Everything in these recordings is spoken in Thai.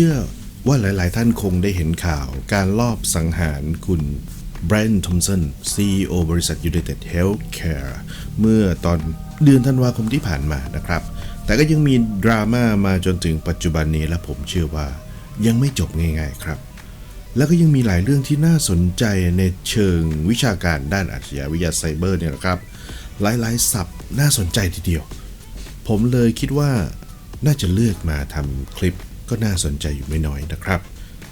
ชื่อว่าหลาย ๆ ท่านคงได้เห็นข่าวการลอบสังหารคุณแบรนด์ทอมสัน CEO บริษัท United Healthcare เมื่อตอนเดือนธันวาคมที่ผ่านมานะครับ แต่ก็ยังมีดราม่ามาจนถึงปัจจุบันนี้และผมเชื่อว่ายังไม่จบง่าย ๆ ครับ แล้วก็ยังมีหลายเรื่องที่น่าสนใจในเชิงวิชาการด้านอาชญาวิทยาไซเบอร์เนี่ยนะครับ หลาย ๆ ศัพท์น่าสนใจทีเดียว ผมเลยคิดว่าน่าจะเลือกมาทำคลิป ก็น่าสนใจอยู่ไม่น้อยนะครับ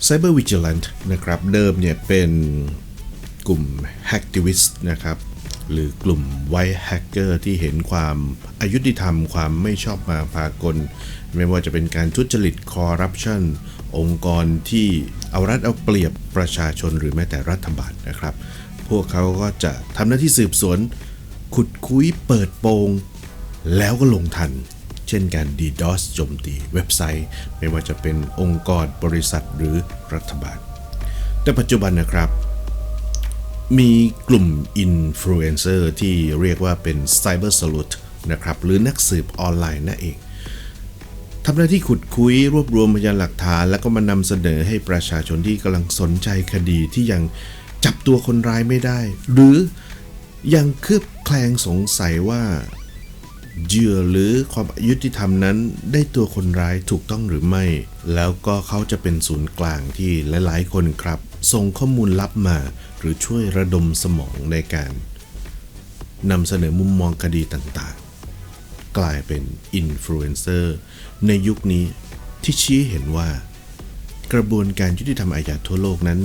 Cyber Vigilant นะครับเดิมเนี่ยเป็นกลุ่ม Hacktivist นะครับหรือกลุ่มไวท์แฮกเกอร์ที่เห็นความอายุติธรรมความไม่ชอบมาพากล ไม่ว่าจะเป็นการทุจริตคอร์รัปชันองค์กรที่เอารัดเอาเปรียบประชาชนหรือแม้แต่รัฐบาลนะครับ พวกเขาก็จะทำหน้าที่สืบสวน ขุดคุยเปิดโปง แล้วก็ลงทัน เช่นการ DDoS โจมตีเว็บไซต์ ไม่ว่าจะเป็นองค์กรบริษัทหรือรัฐบาล แต่ปัจจุบันนะครับมีกลุ่มอินฟลูเอนเซอร์ที่เรียกว่าเป็น Cyber Salute นะครับหรือนักสืบออนไลน์นั่นเองทำหน้าที่ขุดคุยรวบรวมพยานหลักฐาน แล้วก็มานำเสนอให้ประชาชนที่กำลังสนใจคดีที่ยังจับตัวคนร้ายไม่ได้ หรือยังเคลือบแคลงสงสัยว่า เหยื่อหรือความยุติธรรมนั้น ได้ตัวคนร้ายถูกต้องหรือไม่ แล้วก็เขาจะเป็นศูนย์กลางที่หลายๆ คนครับ ส่งข้อมูลลับมา หรือช่วยระดมสมองในการนำเสนอมุมมองคดีต่างๆ กลายเป็นอินฟลูเอนเซอร์ในยุคนี้ที่ชี้เห็นว่า กระบวนการยุติธรรมอาญาทั่วโลกนั้น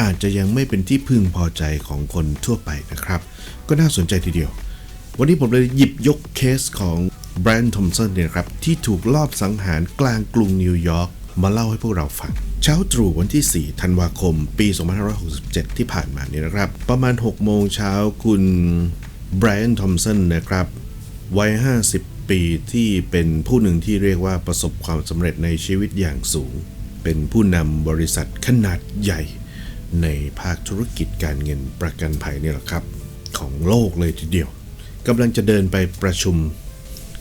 อาจจะยังไม่เป็นที่พึงพอใจของคนทั่วไปนะครับ ก็น่าสนใจทีเดียว วันนี้ผมเลยหยิบยกเคสของแบรนด์ทอมสันเนี่ยนะครับ ที่ถูกลอบสังหารกลางกรุงนิวยอร์กมาเล่าให้พวกเราฟัง เช้าตรู่วันที่ 4 ธันวาคม ปี 2567 ที่ผ่านมานี่นะครับ ประมาณ 6 โมงเช้าคุณแบรนด์ทอมสันนะครับวัย 50 ปีที่เป็นผู้หนึ่งที่เรียกว่าประสบความสำเร็จในชีวิตอย่างสูง เป็นผู้นำบริษัทขนาดใหญ่ ในภาคธุรกิจการเงินประกันภัยเนี่ยแหละครับ ของโลกเลยทีเดียว กำลังจะเดินไปประชุม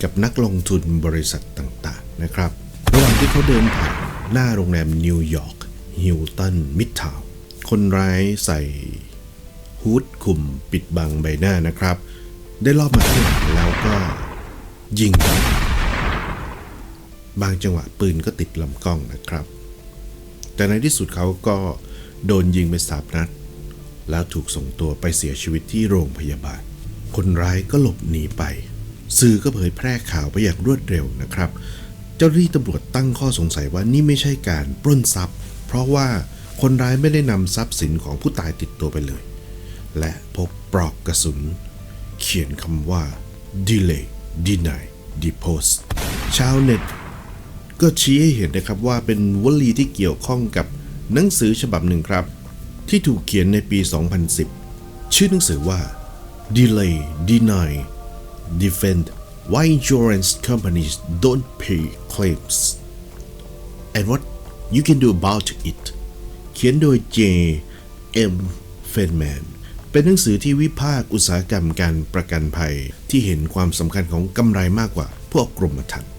กับนักลงทุนบริษัทต่างๆนะครับ ระหว่างที่เขาเดินผ่านหน้าโรงแรมนิวยอร์กฮิลตันมิดทาวน์คนร้ายใส่ฮูดคุมปิดบังใบหน้านะครับ ได้ลอบมาข้างหลังแล้วก็ยิง บางจังหวะปืนก็ติดลำกล้องนะครับ แต่ในที่สุดเขาก็โดนยิงไปสามนัด แล้วถูกส่งตัวไปเสียชีวิตที่โรงพยาบาล คนร้ายก็หลบหนีไป สื่อก็เผยแพร่ข่าวไปอย่างรวดเร็วนะครับ เจ้าหน้าที่ตำรวจตั้งข้อสงสัยว่านี่ไม่ใช่การปล้นทรัพย์ เพราะว่าคนร้ายไม่ได้นำทรัพย์สินของผู้ตายติดตัวไปเลย และพบปลอกกระสุน เขียนคำว่า delay deny depose ชาวเน็ตก็ชี้ให้เห็นนะครับว่าเป็นวลีที่เกี่ยวข้องกับหนังสือฉบับหนึ่งครับ ที่ถูกเขียนในปี 2010 ชื่อหนังสือว่า Delay Deny Defend Why Insurance Companies Don't Pay Claims and What You Can Do About It เขียนโดย J. M. Feynman เป็นหนังสือที่วิพากษ์อุตสาหกรรมการประกันภัยที่เห็นความสำคัญของกำไรมากกว่าพวกกรมธรรม์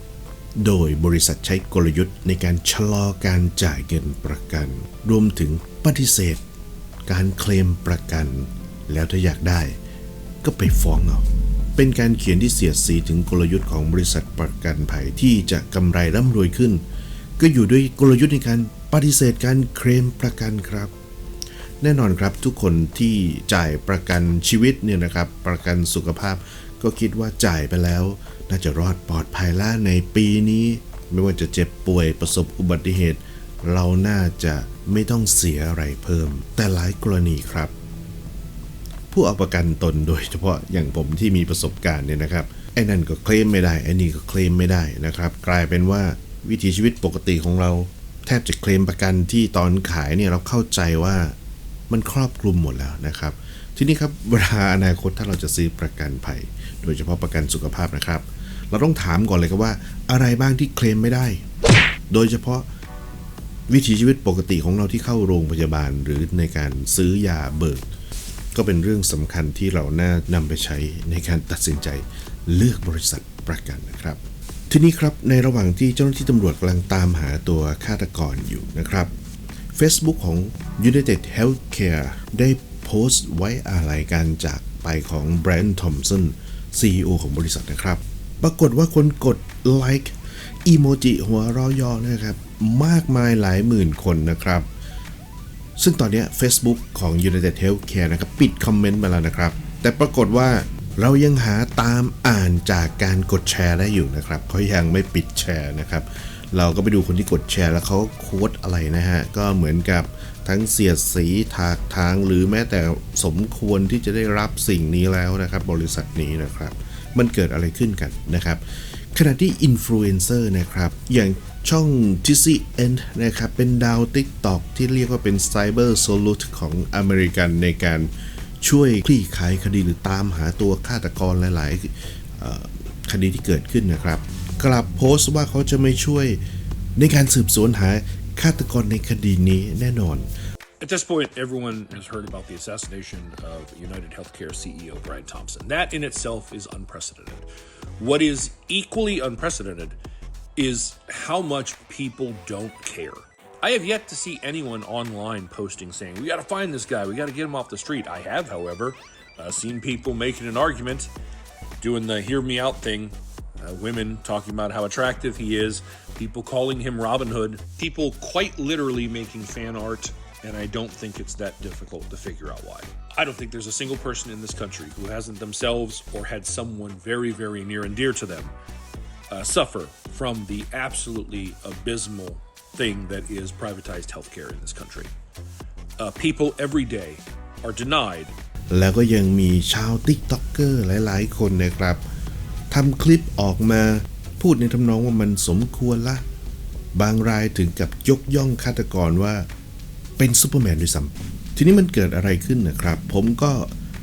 โดยบริษัทใช้กลยุทธ์ในการชะลอการจ่ายเงินประกัน รวมถึงปฏิเสธ การเคลมประกัน แล้วถ้าอยากได้ ก็ไปฟ้องเอาเป็นการเขียนที่เสียดสีถึงกลยุทธ์ของบริษัทประกันภัยที่จะกำไรร่ำรวยขึ้น ก็อยู่ด้วยกลยุทธ์ในการปฏิเสธการเคลมประกันครับ แน่นอนครับทุกคนที่จ่ายประกันชีวิตเนี่ยนะครับ ประกันสุขภาพ ก็คิดว่าจ่ายไปแล้ว น่าจะรอดปลอดภัยแล้วในปีนี้ ไม่ว่าจะเจ็บป่วยประสบอุบัติเหตุ เราน่าจะไม่ต้องเสียอะไรเพิ่ม แต่หลายกรณีครับ ผู้เอาประกันตนโดยเฉพาะอย่างผมที่มีประสบการณ์เนี่ยนะครับไอ้นั่นก็เคลมไม่ได้ไอ้นี่ก็เคลมไม่ได้นะครับ กลายเป็นว่าวิถีชีวิตปกติของเรา แทบจะเคลมประกันที่ตอนขายเนี่ยเราเข้าใจว่ามันครอบคลุมหมดแล้วนะครับ ทีนี้ครับเวลาอนาคตถ้าเราจะซื้อประกันภัย โดยเฉพาะประกันสุขภาพนะครับ เราต้องถามก่อนเลยครับว่า อะไรบ้างที่เคลมไม่ได้ โดยเฉพาะวิถีชีวิตปกติของเราที่เข้าโรงพยาบาลหรือในการซื้อยาเบิก ก็เป็นเรื่องสำคัญที่เราน่านำไปใช้ในการตัดสินใจเลือกบริษัทประกันนะครับ ทีนี้ครับในระหว่างที่เจ้าหน้าที่ตำรวจกำลังตามหาตัวฆาตกรอยู่นะครับ Facebook ของ United Healthcare ได้โพสต์ไว้อาลัยการจากไปของแบรนด์ทอมสัน CEO ของบริษัทนะครับ ปรากฏว่าคนกดไลค์อีโมจิหัวเรอยอนะครับ มากมายหลายหมื่นคนนะครับ ซึ่งตอนนี้ Facebook ของ United Healthcare นะครับปิดคอมเมนต์มาแล้วนะครับ แต่ปรากฏว่าเรายังหาตามอ่านจากการกดแชร์ได้อยู่นะครับเขายังไม่ปิดแชร์นะครับ เราก็ไปดูคนที่กดแชร์แล้วเขาโค้ดอะไรนะฮะ ก็เหมือนกับทั้งเสียดสีถากทางหรือแม้แต่สมควรที่จะได้รับสิ่งนี้แล้วนะครับ บริษัทนี้นะครับ มันเกิดอะไรขึ้นกันนะครับ ขณะที่อินฟลูเอนเซอร์นะครับ อย่างช่อง t c n นะครับ เป็นดาว TikTok ที่เรียกว่าเป็นไซเบอร์โซลูทของอเมริกันในการช่วยคลี่คลายคดีหรือตามหาตัวฆาตกรหลายๆ คดีที่เกิดขึ้นนะครับ กลับโพสต์ว่าเขาจะไม่ช่วยในการสืบสวนหาฆาตกรในคดีนี้แน่นอน At this point, everyone has heard about the assassination of United Healthcare CEO Brian Thompson. That in itself is unprecedented. What is equally unprecedented is how much people don't care. I have yet to see anyone online posting saying, We got to find this guy, we got to get him off the street. I have, however, uh, seen people making an argument, doing the hear me out thing, uh, women talking about how attractive he is, people calling him Robin Hood, people quite literally making fan art, and I don't think it's that difficult to figure out why. I don't think there's a single person in this country who hasn't themselves or had someone very, very near and dear to them uh, suffer from the absolutely abysmal thing that is privatized healthcare in this country. Uh, people every day are denied แล้วก็ยังมีชาวติ๊กต็อกเกอร์หลาย ๆ คนนะครับทำคลิปออกมาพูดในทำนองว่ามันสมควรละ บางรายถึงกับยกย่องฆาตกรว่า เป็นซูเปอร์แมนด้วยซ้ำทีนี้มันเกิดอะไรขึ้นนะครับ ผมก็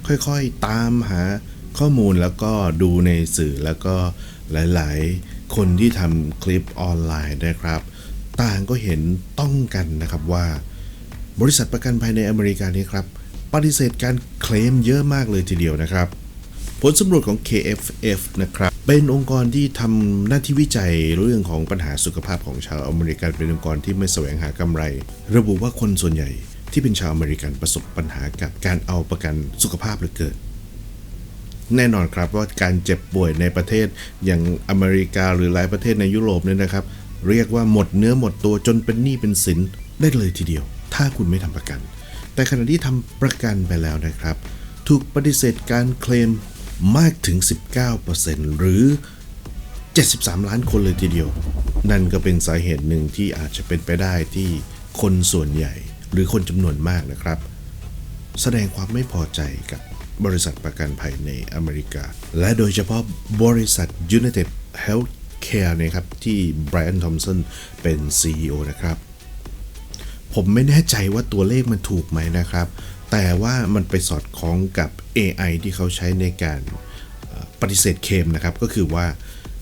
ค่อยๆตามหาข้อมูลแล้วก็ดูในสื่อแล้วก็หลายๆ คนที่ทำคลิปออนไลน์นะครับ ต่างก็เห็นต้องกันนะครับว่า บริษัทประกันภัยในอเมริกานี้ครับ ปฏิเสธการเคลมเยอะมากเลยทีเดียวนะครับ ผลสำรวจของ KFF นะครับเป็นองค์กรที่ทำหน้าที่วิจัยเรื่องของปัญหาสุขภาพของชาวอเมริกันเป็นองค์กรที่ไม่แสวงหากำไร ระบุว่าคนส่วนใหญ่ที่เป็นชาวอเมริกันประสบปัญหากับการเอาประกันสุขภาพหลือเกินแน่นอนครับว่าการเจ็บป่วยในประเทศอย่างอเมริกาหรือหลายประเทศในยุโรปเนี่ยนะครับ เรียกว่าหมดเนื้อหมดตัวจนเป็นหนี้เป็นสินได้เลยทีเดียว ถ้าคุณไม่ทำประกัน แต่ขณะที่ทำประกันไปแล้วนะครับ ถูกปฏิเสธการเคลม มากถึง 19%หรือ 73 ล้านคนเลยทีเดียว นั่นก็เป็นสาเหตุหนึ่งที่อาจจะเป็นไปได้ที่คนส่วนใหญ่หรือคนจำนวนมากนะครับ แสดงความไม่พอใจกับบริษัทประกันภัยในอเมริกา และโดยเฉพาะบริษัท United Healthcare นะครับที่ Brian Thompson เป็น CEO นะครับ ผมไม่แน่ใจว่าตัวเลขมันถูกไหมนะครับ แต่ว่ามันไปสอดคล้องกับ AI ที่เขาใช้ในการปฏิเสธเคลมนะครับ ก็คือว่า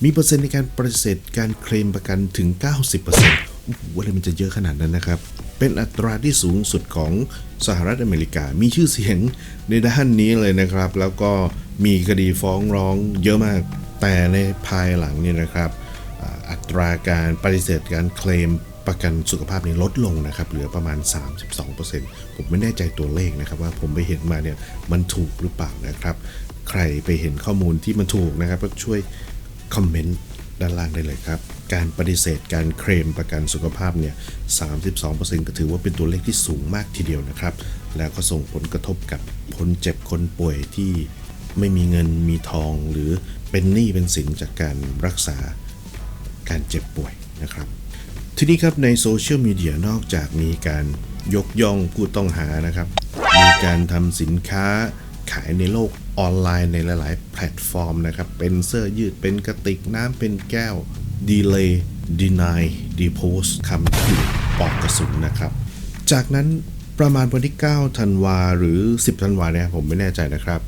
มีเปอร์เซ็นต์ในการปฏิเสธการเคลมประกันถึง 90%โอ้โหอะไรมันจะเยอะขนาดนั้นนะครับ เป็นอัตราที่สูงสุดของสหรัฐอเมริกา มีชื่อเสียงในด้านนี้เลยนะครับ แล้วก็มีคดีฟ้องร้องเยอะมาก แต่ในภายหลังเนี่ยนะครับ อัตราการปฏิเสธการเคลม ประกันสุขภาพนี้ลดลงนะครับเหลือประมาณ 32%ผมไม่แน่ใจตัวเลขนะครับ ว่าผมไปเห็นมาเนี่ยมันถูกหรือเปล่านะครับ ใครไปเห็นข้อมูลที่มันถูกนะครับก็ช่วยคอมเมนต์ด้านล่างได้เลยครับ การปฏิเสธการเคลมประกันสุขภาพเนี่ย 32%ก็ถือว่าเป็นตัวเลขที่สูงมากทีเดียวนะครับ แล้วก็ส่งผลกระทบกับคนเจ็บคนป่วยที่ไม่มีเงินมีทองหรือเป็นหนี้เป็นสินจากการรักษาการเจ็บป่วยนะครับ ทีนี้ครับในโซเชียลมีเดียนอกจากมีการยกย่องผู้ต้องหานะครับ มีการทำสินค้าขายในโลกออนไลน์ในหลาย ๆ แพลตฟอร์มนะครับ เป็นเสื้อยืดเป็นกระติกน้ำเป็นแก้ว delay deny depose คำที่ปอกกระสุนนะครับ จากนั้นประมาณวันที่ 9 ธันวาหรือ 10 ธันวาเนี่ยผมไม่แน่ใจนะครับ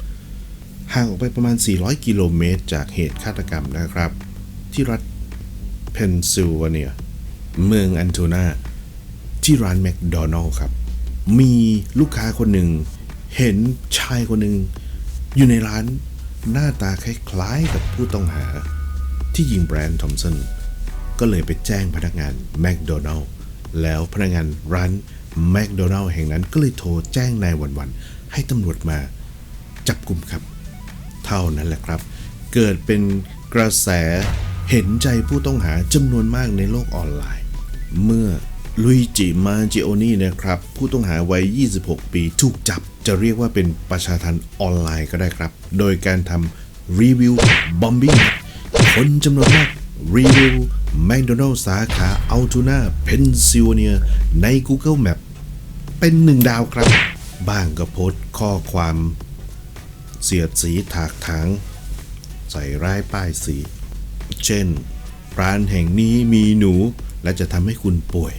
ห่างออกไปประมาณ 400 กิโลเมตร จากเหตุฆาตกรรมนะครับ ที่รัฐเพนซิลเวเนีย เมืองอันโทนาที่ร้านแมคโดนัลล์ครับ มีลูกค้าคนหนึ่ง เห็นชายคนหนึ่ง อยู่ในร้านหน้าตาคล้ายๆกับผู้ต้องหา ที่ยิงแบรนด์ทอมสันก็เลยไปแจ้งพนักงานแมคโดนัลล์แล้วพนักงานร้านแมคโดนัลล์แห่งนั้นก็เลยโทรแจ้งนายวันวันๆให้ตำรวจมาจับกลุ่มครับ เท่านั้นแหละครับ เกิดเป็นกระแสเห็นใจผู้ต้องหาจำนวนมากในโลกออนไลน์ เมื่อลุยจิมาจิโอนี่นะครับ ผู้ต้องหาวัย 26 ปีถูกจับ จะเรียกว่าเป็นประชาทันออนไลน์ก็ได้ครับ โดยการทำรีวิวบอมบิ้คนจำนวนมากรีวิวแมคโดนัลล์สาขาอัลตูนาเพนซิลเวเนียใน Google Map เป็นหนึ่งดาวครับ บ้างก็โพสต์ข้อความเสียดสีถากถางใส่ร้ายป้ายสี เช่น ร้านแห่งนี้มีหนู และจะทำให้คุณป่วย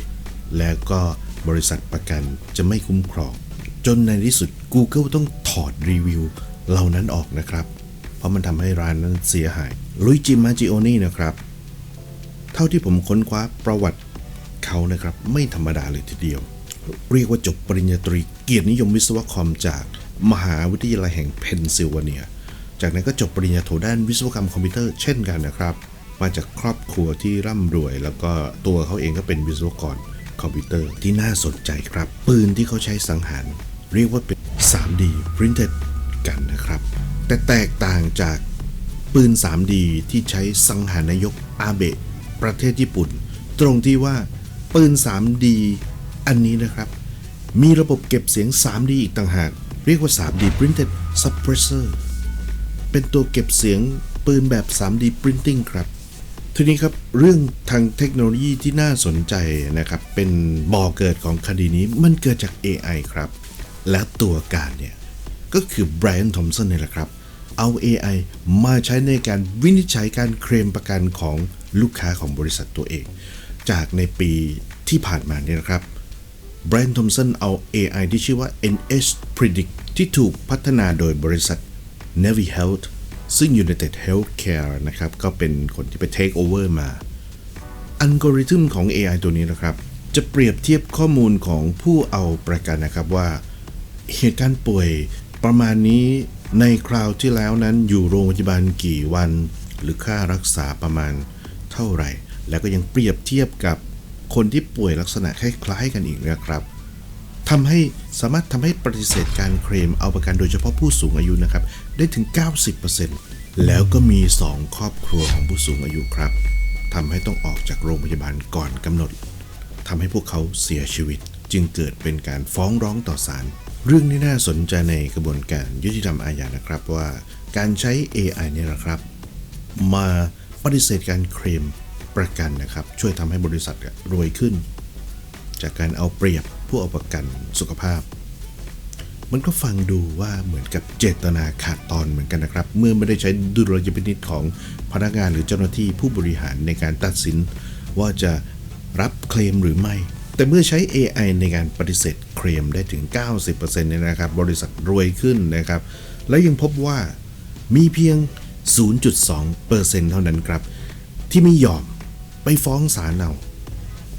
แล้วก็บริษัทประกันจะไม่คุ้มครอง จนในที่สุด Google ต้องถอดรีวิวเหล่านั้นออกนะครับ เพราะมันทำให้ร้านนั้นเสียหายลุยจิมาจิโอนี่นะครับ เท่าที่ผมค้นคว้าประวัติเขานะครับ ไม่ธรรมดาเลยทีเดียว เรียกว่าจบปริญญาตรีเกียรตินิยมวิศวกรรมจากมหาวิทยาลัยแห่งเพนซิลเวเนีย จากนั้นก็จบปริญญาโทด้านวิศวกรรมคอมพิวเตอร์เช่นกันนะครับ มาจากครอบครัวที่ร่ำรวย แล้วก็ตัวเขาเองก็เป็นวิศวกรคอมพิวเตอร์ที่น่าสนใจครับ ปืนที่เขาใช้สังหารเรียกว่าเป็น 3D printed กันนะครับ แต่แตกต่างจากปืน 3D ที่ใช้สังหารนายกอาเบะประเทศญี่ปุ่น ตรงที่ว่าปืน 3D อันนี้นะครับ มีระบบเก็บเสียง 3D อีกต่างหาก เรียกว่า 3D printed suppressor เป็นตัวเก็บเสียงปืนแบบ 3D printing ครับ ทีนี้ครับเรื่องทางเทคโนโลยีที่น่าสนใจนะครับ เป็นบ่อเกิดของคดีนี้มันเกิดจาก AI ครับ และตัวการเนี่ยก็คือแบรนด์ทอมสันนี่แหละครับ เอา AI มาใช้ในการวินิจฉัยการเคลมประกันของลูกค้าของบริษัทตัวเอง จากในปีที่ผ่านมาเนี่ยนะครับแบรนด์ทอมสันเอา AI ที่ชื่อว่า NH Predict ที่ถูกพัฒนาโดยบริษัท Navi Health ซึ่ง United Healthcare นะครับก็เป็นคนที่ไป take over มา อัลกอริทึมของ AI ตัวนี้นะครับ จะเปรียบเทียบข้อมูลของผู้เอาประกันนะครับว่า เหตุการณ์ป่วยประมาณนี้ในคราวที่แล้วนั้นอยู่โรงพยาบาลกี่วัน หรือค่ารักษาประมาณเท่าไหร่ แล้วก็ยังเปรียบเทียบกับคนที่ป่วยลักษณะคล้ายๆกันอีกนะครับทำให้สามารถทำให้ปฏิเสธการเคลมเอาประกันโดยเฉพาะผู้สูงอายุนะครับ ได้ถึง 90%แล้วก็มี 2 ครอบครัวของผู้สูงอายุครับทำให้ต้องออกจากโรงพยาบาลก่อนกำหนดทำให้พวกเขาเสียชีวิต จึงเกิดเป็นการฟ้องร้องต่อศาลเรื่องนี้น่าสนใจในกระบวนการยุติธรรมอาญานะครับว่า การใช้ AI เนี่ยนะครับ มาปฏิเสธการเคลมประกันนะครับ ช่วยทำให้บริษัทรวยขึ้น จากการเอาเปรียบผู้เอาประกันสุขภาพ มันก็ฟังดูว่าเหมือนกับเจตนาขาดตอนเหมือนกันนะครับ เมื่อไม่ได้ใช้ดุลยพินิจของพนักงานหรือเจ้าหน้าที่ผู้บริหารในการตัดสิน ว่าจะรับเคลมหรือไม่ แต่เมื่อใช้ AI ในการปฏิเสธเคลมได้ถึง 90%เนี่ยนะครับ บริษัทรวยขึ้นนะครับ และยังพบว่ามีเพียง 0.2%เท่านั้นครับ ที่ไม่ยอมไปฟ้องศาลเอา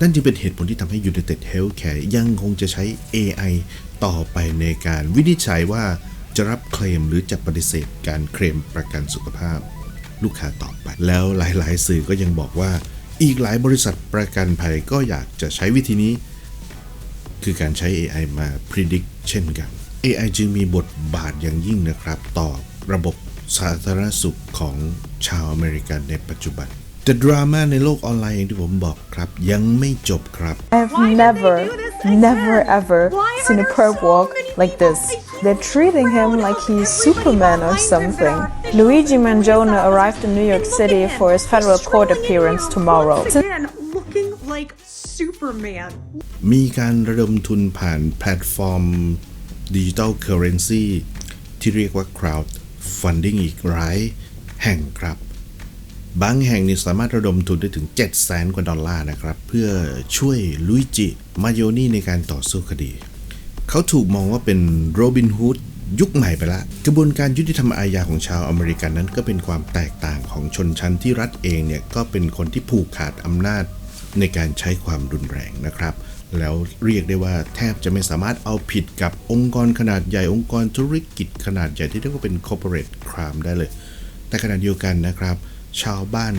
นั่นจึงเป็นเหตุผลที่ทำให้ United Healthcare ยังคงจะใช้ AI ต่อไปในการวินิจฉัยว่าจะรับเคลมหรือจะปฏิเสธการเคลมประกันสุขภาพ ลูกค้าต่อไป แล้วหลายๆ สื่อก็ยังบอกว่า อีกหลายบริษัทประกันภัยก็อยากจะใช้วิธีนี้ คือการใช้ AI มา predict เช่นกัน AI จึงมีบทบาทอย่างยิ่งนะครับ ต่อระบบสาธารณสุขของชาวอเมริกันในปัจจุบัน แต่ดราม่าในโลกออนไลน์อย่างที่ผมบอกครับ ยังไม่จบครับ I've Why did they never, do this? I never said, ever why are seen a there perp so walk many like people? this. I keep They're treating him scrolling like up he's and reading Superman or headlines and something. there are Luigi official Mangione police arrived in New York officers. City Look at for him. his federal He's court strolling in appearance now, tomorrow. Once again, looking like Superman. มีการระดมทุนผ่านแพลตฟอร์มดิจิ t a ลเคอร์เรนซีที่เรียกว่า crowd funding อีกหลายแห่งครับ บางแห่งนี่สามารถระดมทุนได้ถึง 7 0 0แสนกว่าดอลลาร์นะครับ เพื่อช่วยลุยจิมาโยนี่ในการต่อสู้คดี เขาถูกมองว่าเป็นโรบินฮูดยุคใหม่ไปละ กระบวนการยุติธรรมอาญาของชาวอเมริกันนั้นก็เป็นความแตกต่างของชนชั้นที่รัฐเองเนี่ยก็เป็นคนที่ผูกขาดอำนาจในการใช้ความรุนแรงนะครับ แล้วเรียกได้ว่าแทบจะไม่สามารถเอาผิดกับองค์กรขนาดใหญ่องค์กรธุรกิจขนาดใหญ่ที่เรียกว่าเป็น corporate crime ได้เลย แต่ขณะเดียวกันนะครับ ชาวบ้าน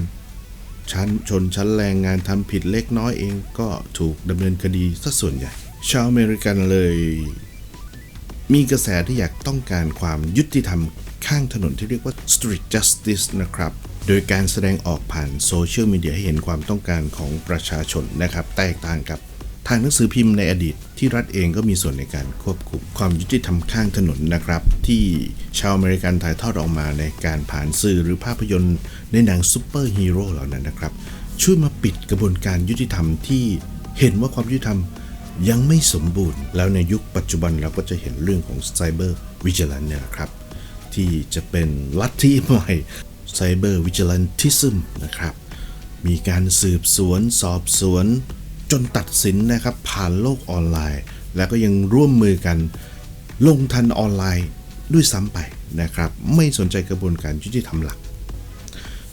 ชั้นชนชั้นแรงงานทำผิดเล็กน้อยเองก็ถูกดำเนินคดีซะส่วนใหญ่ ชาวอเมริกันเลย มีกระแสที่อยากต้องการความยุติธรรมข้างถนนที่เรียกว่า street justice นะครับ โดยการแสดงออกผ่านโซเชียลมีเดียให้เห็นความต้องการของประชาชนนะครับ แตกต่างกับ ทางหนังสือพิมพ์ในอดีตที่รัฐเองก็มีส่วนในการควบคุมความยุติธรรมข้างถนนนะครับ ที่ชาวอเมริกันถ่ายทอดออกมาในการผ่านสื่อหรือภาพยนตร์ในหนังซูเปอร์ฮีโร่เหล่านั้นนะครับ ช่วยมาปิดกระบวนการยุติธรรมที่เห็นว่าความยุติธรรมยังไม่สมบูรณ์ แล้วในยุคปัจจุบันเราก็จะเห็นเรื่องของไซเบอร์วิจิลันเนี่ยนะครับ ที่จะเป็นลัทธิใหม่ไซเบอร์วิจิลันทิซึมนะครับมีการสืบสวนสอบสวน นตัดสินนะครับผ่านโลกออนไลน์ แล้วก็ยังร่วมมือกันลงทันออนไลน์ด้วยซ้ำไปนะครับ ไม่สนใจกระบวนการยุติธรรมหลัก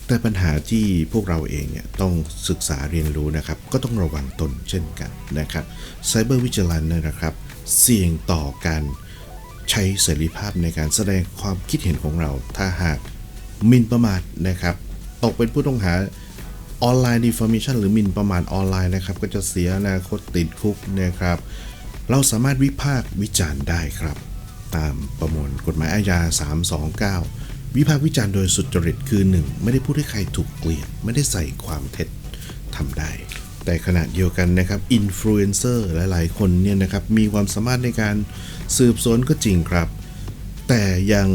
แต่ปัญหาที่พวกเราเองเนี่ยต้องศึกษาเรียนรู้นะครับ ก็ต้องระวังตนเช่นกันนะครับไซเบอร์วิจิลันนะครับ เสี่ยงต่อการใช้เสรีภาพในการแสดงความคิดเห็นของเรา ถ้าหากมินประมาทนะครับ ตกเป็นผู้ต้องหา ออนไลน์ defamation หรือหมินประมาทออนไลน์นะครับ ก็จะเสียอนาคตติดคุกนะครับ เราสามารถวิพากษ์วิจารณ์ได้ครับ ตามประมวลกฎหมายอาญา 329 วิพากษ์วิจารณ์โดยสุจริตคือ 1 ไม่ได้พูดให้ใครถูกเกลียด ไม่ได้ใส่ความเท็จทำได้ แต่ขณะเดียวกันนะครับอินฟลูเอนเซอร์หลาย ๆ คนเนี่ยนะครับมีความสามารถในการสืบสวนก็จริงครับ แต่ยัง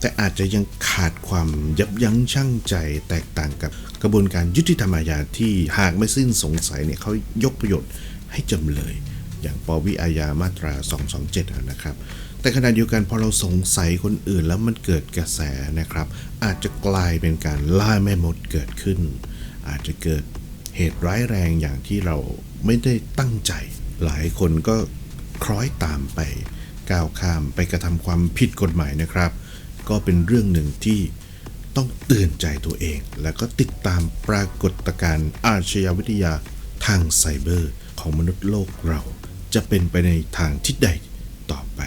แต่อาจจะยังขาดความยับยั้งชั่งใจแตกต่างกับ กระบวนการยุติธรรมอาญาที่หากไม่สิ้นสงสัยเนี่ยเขายกประโยชน์ให้จำเลย อย่างปวิอาญามาตรา 227 นะครับ แต่ขณะเดียวกันพอเราสงสัยคนอื่นแล้วมันเกิดกระแสนะครับ อาจจะกลายเป็นการล่าแม่มดเกิดขึ้น อาจจะเกิดเหตุร้ายแรงอย่างที่เราไม่ได้ตั้งใจ หลายคนก็คล้อยตามไปก้าวข้ามไปกระทำความผิดกฎหมายนะครับ ก็เป็นเรื่องหนึ่งที่ ต้องเตือนใจตัวเอง แล้วก็ติดตามปรากฏการณ์อาชญาวิทยาทางไซเบอร์ของมนุษย์โลกเรา จะเป็นไปในทางทิศใดต่อไป